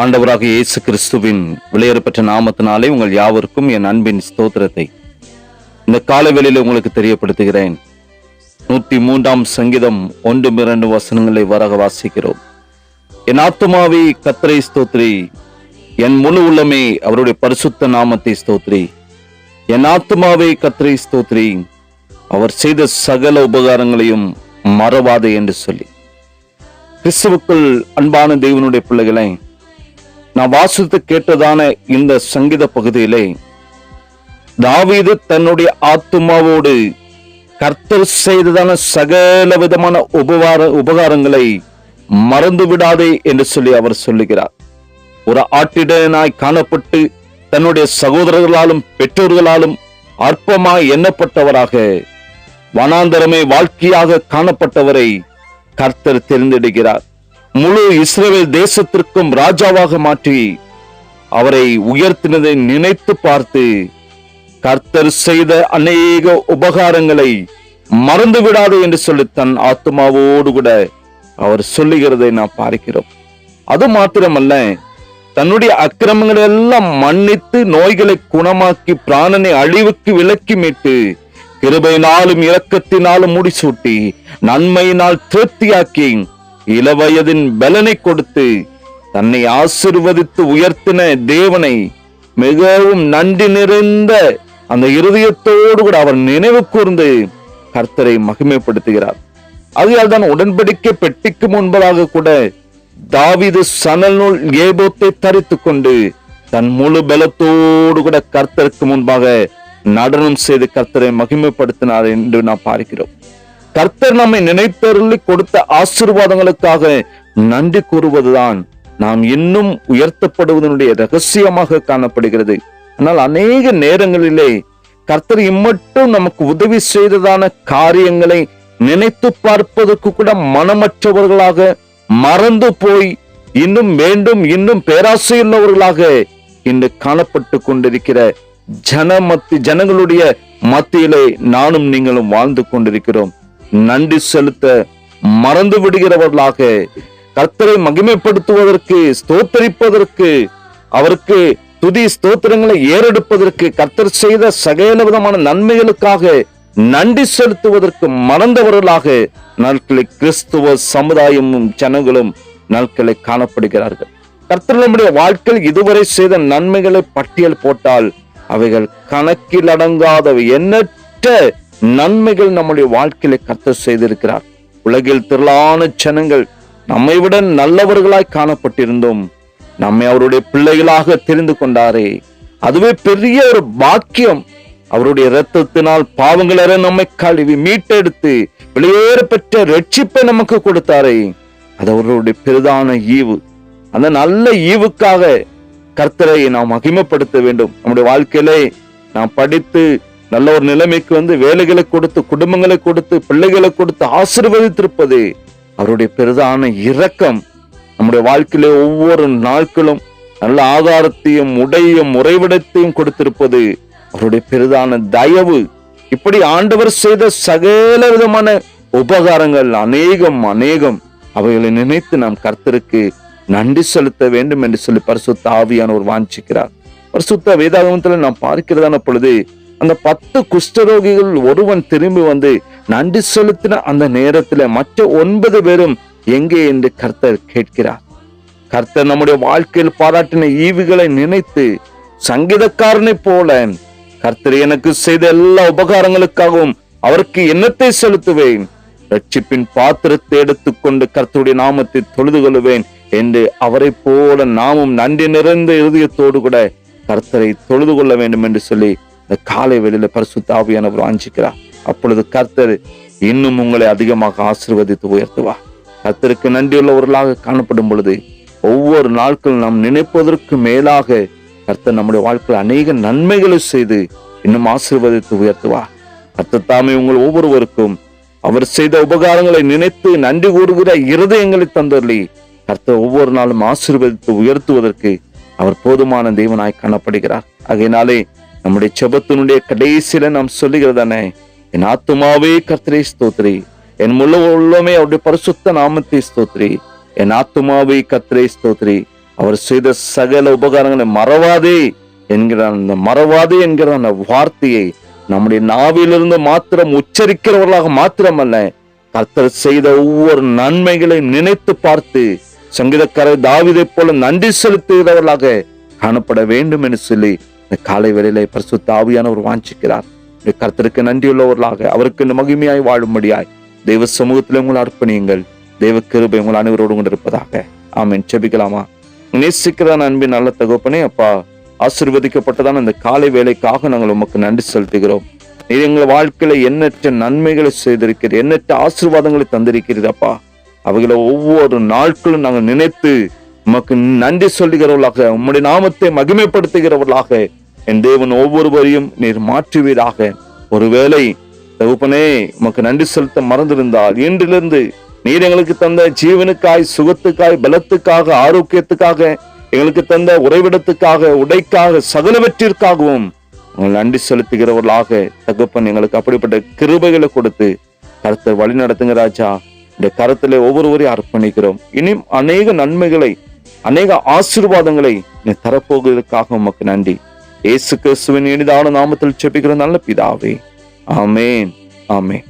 ஆண்டவராக இயேசு கிறிஸ்துவின் விலையேறப்பெற்ற நாமத்தினாலே உங்கள் யாவருக்கும் என் அன்பின் ஸ்தோத்திரத்தை. இந்த காலவெளியில் உங்களுக்கு தெரியப்படுத்துகிறேன். நூற்றி மூன்றாம் சங்கீதம் ஒன்று இரண்டு வசனங்களை வரக வாசிக்கிறோம். என் ஆத்துமாவே கத்திரை ஸ்தோத்ரி. என் முழு உள்ளமே அவருடைய பரிசுத்த நாமத்தை ஸ்தோத்ரி. என் ஆத்துமாவே கத்திரை ஸ்தோத்ரி. அவர் செய்த சகல உபகாரங்களையும் மறவாதே என்று சொல்லி. கிறிஸ்துவுக்குள் அன்பான தெய்வனுடைய பிள்ளைகளை நான் வாசித்து கேட்டதான இந்த சங்கீத பகுதியிலே தாவீது தன்னுடைய ஆத்துமாவோடு கர்த்தர் செய்ததான சகல விதமான உபகார உபகாரங்களை மறந்து விடாதே என்று சொல்லி அவர் சொல்லுகிறார். ஒரு ஆட்டிடனாய் காணப்பட்டு தன்னுடைய சகோதரர்களாலும் பெற்றோர்களாலும் அற்பமாய் எண்ணப்பட்டவராக வனாந்தரமே வாழ்க்கையாக காணப்பட்டவரை கர்த்தர் தேர்ந்தெடுக்கிறார். முழு இஸ்ரேல் தேசத்திற்கும் ராஜாவாக மாற்றி அவரை உயர்த்தினதை நினைத்து பார்த்து கர்த்தர் செய்த அநேக உபகாரங்களை மறந்து விடாது என்று சொல்லி தன் ஆத்மாவோடு கூட அவர் சொல்லுகிறதை நாம் பார்க்கிறோம். அது மாத்திரமல்ல தன்னுடைய அக்கிரமங்களை எல்லாம் மன்னித்து நோய்களை குணமாக்கி பிராணனை அழிவுக்கு விலக்கி மீட்டு கிருபையினாலும் இரக்கத்தினாலும் முடிசூட்டி நன்மையினால் திருப்தியாக்கி இளவயதின் பலனை கொடுத்து தன்னை ஆசிர்வதித்து உயர்த்தின தேவனை மிகவும் நன்றி நிறைந்த அந்த இருதயத்தோடு கூட அவர் நினைவு கூர்ந்து கர்த்தரை மகிமைப்படுத்துகிறார். ஆகையால் தான் உடன்படிக்கை பெட்டிக்கு முன்பதாக கூட தாவிது சனல் நூல் ஏபோத்தை தரித்து கொண்டு தன் முழு பலத்தோடு கூட கர்த்தருக்கு முன்பாக நடனம் செய்து கர்த்தரை மகிமைப்படுத்தினார் என்று நாம் பார்க்கிறோம். கர்த்தர் நம்மை நினைப்பருளி கொடுத்த ஆசீர்வாதங்களுக்காக நன்றி கூறுவதுதான். நாம் இன்னும் உயர்த்தப்படுவதனுடைய ரகசியமாக காணப்படுகிறது. ஆனால் அநேக நேரங்களிலே கர்த்தர் இம்மட்டும் நமக்கு உதவி செய்ததான காரியங்களை நினைத்து பார்ப்பதற்கு கூட மனமற்றவர்களாக மறந்து போய் இன்னும் வேண்டும் இன்னும் பேராசையுள்ளவர்களாக இன்று காணப்பட்டு கொண்டிருக்கிற ஜன மத்தி ஜனங்களுடைய மத்தியிலே நானும் நீங்களும் வாழ்ந்து கொண்டிருக்கிறோம். நன்றி செலுத்த மறந்து விடுகிறவர்களாக கர்த்தரை மகிமைப்படுத்துவதற்கு ஸ்தோத்தரிப்பதற்கு அவருக்கு துதி ஸ்தோத்திரங்களை ஏறெடுப்பதற்கு கர்த்தர் செய்த சகல விதமான நன்மைகளுக்காக நன்றி செலுத்துவதற்கு மறந்தவர்களாக நாட்களை கிறிஸ்துவ சமுதாயமும் ஜனங்களும் நாட்களை காணப்படுகிறார்கள். கர்த்தர் நம்முடைய வாழ்க்கையில் இதுவரை செய்த நன்மைகளை பட்டியல் போட்டால் அவைகள் கணக்கில் அடங்காதவை. எண்ணற்ற நன்மைகள் நம்முடைய வாழ்க்கையில கர்த்தர் செய்திருக்கிறார். உலகில் திரளான ஜனங்கள் நம்மை விட நல்லவர்களாய் காணப்பட்டிருந்தோம். நம்மை அவருடைய பிள்ளைகளாக தெரிந்து கொண்டாரே. அதுவே பெரிய ஒரு பாக்கியம். அவருடைய இரத்தத்தினால் பாவங்களற நம்மை கழுவி மீட்டெடுத்து வெளியேற பெற்ற ரட்சிப்பை நமக்கு கொடுத்தாரே. அது அவருடைய பெரிதான ஈவு. அந்த நல்ல ஈவுக்காக கர்த்தரை நாம் மகிமைப்படுத்த வேண்டும். நம்முடைய வாழ்க்கையிலே நாம் படித்து நல்ல ஒரு நிலைமைக்கு வந்து வேலைகளை கொடுத்து குடும்பங்களை கொடுத்து பிள்ளைகளை கொடுத்து ஆசீர்வதித்திருப்பது அவருடைய பெரிதான இரக்கம். நம்முடைய வாழ்க்கையிலே ஒவ்வொரு நாட்களும் நல்ல ஆதாரத்தையும் உடையும் உறைவிடத்தையும் கொடுத்திருப்பது அவருடைய பெரிதான தயவு. இப்படி ஆண்டவர் செய்த சகல விதமான உபகாரங்கள் அநேகம் அநேகம். அவைகளை நினைத்து நாம் கர்த்தருக்கு நன்றி செலுத்த வேண்டும் என்று சொல்லி பரிசுத்த ஆவியானவர் வாஞ்சிக்கிறார். பரிசுத்த வேதாகமத்தில் நாம் பார்க்கிறதான பொழுது அந்த பத்து குஷ்டரோகிகள் ஒருவன் திரும்பி வந்து நன்றி செலுத்தின அந்த நேரத்துல மற்ற ஒன்பது பேரும் எங்கே என்று கர்த்தர் கேட்கிறார். கர்த்தர் நம்முடைய வாழ்க்கையில் பாராட்டின ஈவுகளை நினைத்து சங்கீதக்காரனை போல கர்த்தர் எனக்கு செய்த எல்லா உபகாரங்களுக்காகவும் அவருக்கு எண்ணத்தை செலுத்துவேன்? ரட்சிப்பின் பாத்திரத்தை எடுத்துக்கொண்டு கர்த்தருடைய நாமத்தை தொழுது கொள்வேன் என்று அவரை போல நாமும் நன்றி நிறைந்த இருதயத்தோடு கூட கர்த்தரை தொழுது கொள்ள வேண்டும் என்று சொல்லி இந்த காலை வெளியில பரிசுத்தாவியானவர் வாஞ்சிக்கிறார். அப்பொழுது கர்த்தர் இன்னும் உங்களை அதிகமாக ஆசிர்வதித்து உயர்த்துவா கர்த்தருக்கு நன்றியுள்ளவர்களாக காணப்படும் பொழுது ஒவ்வொரு நாட்களும் நாம் நினைப்பதற்கு மேலாக கர்த்தர் நம்முடைய வாழ்க்கையில் அநேக நன்மைகளை செய்து இன்னும் ஆசீர்வதித்து உயர்த்துவா கர்த்தர் தாமே உங்கள் ஒவ்வொருவருக்கும் அவர் செய்த உபகாரங்களை நினைத்து நன்றி கூறுகிற இருதயங்களை தந்தருளி கர்த்தர் ஒவ்வொரு நாளும் ஆசிர்வதித்து உயர்த்துவதற்கு அவர் போதுமான தெய்வனாய் காணப்படுகிறார். ஆகையினாலே நம்முடைய செபத்தினுடைய கடைசியில நாம் சொல்லுகிறதானே என் ஆத்துமாவே கர்த்தரை ஸ்தோத்ரி என் முள்ள உள்ளமே அவருடைய பரிசுத்த நாமத்தை ஸ்தோத்ரி என் ஆத்துமாவை கர்த்தரை ஸ்தோத்ரி அவர் செய்த சகல உபகாரங்களை மறவாதே என்கிற அந்த மறவாதே என்கிற அந்த வார்த்தையை நம்முடைய நாவிலிருந்து மாத்திரம் உச்சரிக்கிறவர்களாக மாத்திரமல்ல கர்த்தர் செய்த ஒவ்வொரு நன்மைகளை நினைத்து பார்த்து சங்கீதக்காரர் தாவிதை போல நன்றி செலுத்துகிறவர்களாக காணப்பட வேண்டும் என்று சொல்லி இந்த காலை வேளையிலே பரிசுத்த ஆவியானவர் வாஞ்சிக்கிறார். இந்த கர்த்தருக்கு நன்றியுள்ளவர்களாக அவருக்கு இந்த மகிமையாய் வாழும்படியாய் தெய்வ சமூகத்தில் உங்களை அர்ப்பணியுங்கள். தெய்வ கிருபை உங்கள் அனைவரோடு கொண்டு இருப்பதாக ஆமென். செபிக்கலாமா நேசிக்கிற அன்பின் நல்ல தகப்பனே அப்பா ஆசீர்வதிக்கப்பட்டதான இந்த காலை வேலைக்காக நாங்கள் உமக்கு நன்றி செலுத்துகிறோம். நீர் எங்கள் வாழ்க்கையில எண்ணற்ற நன்மைகளை செய்திருக்கிறீர் எண்ணற்ற ஆசீர்வாதங்களை தந்திருக்கிறீர் அப்பா. அவைகளை ஒவ்வொரு நாட்களும் நாங்கள் நினைத்து உமக்கு நன்றி சொல்லுகிறவர்களாக உம்முடைய நாமத்தை மகிமைப்படுத்துகிறவர்களாக என் தேவன் ஒவ்வொருவரையும் நீர் மாற்றுவீராக. ஒருவேளை தகுப்பனே உமக்கு நன்றி செலுத்த மறந்திருந்தால் இன்றிலிருந்து நீர் எங்களுக்கு தந்த ஜீவனுக்காய் சுகத்துக்காய் பலத்துக்காக ஆரோக்கியத்துக்காக எங்களுக்கு தந்த உறைவிடத்துக்காக உடைக்காக சகலவற்றிற்காகவும் உங்கள் நன்றி செலுத்துகிறவர்களாக தகப்பன் எங்களுக்கு அப்படிப்பட்ட கிருபைகளை கொடுத்து கருத்தை வழி நடத்துங்க ராஜா. இந்த கருத்துல ஒவ்வொருவரையும் அர்ப்பணிக்கிறோம். இனியும் அநேக நன்மைகளை அநேக ஆசீர்வாதங்களை நீ தரப்போகிறதுக்காக உமக்கு நன்றி. இயேசு கிறிஸ்துவின் இனிதான நாமத்தில் செபிக்கிற நல்ல பிதாவே ஆமேன் ஆமேன்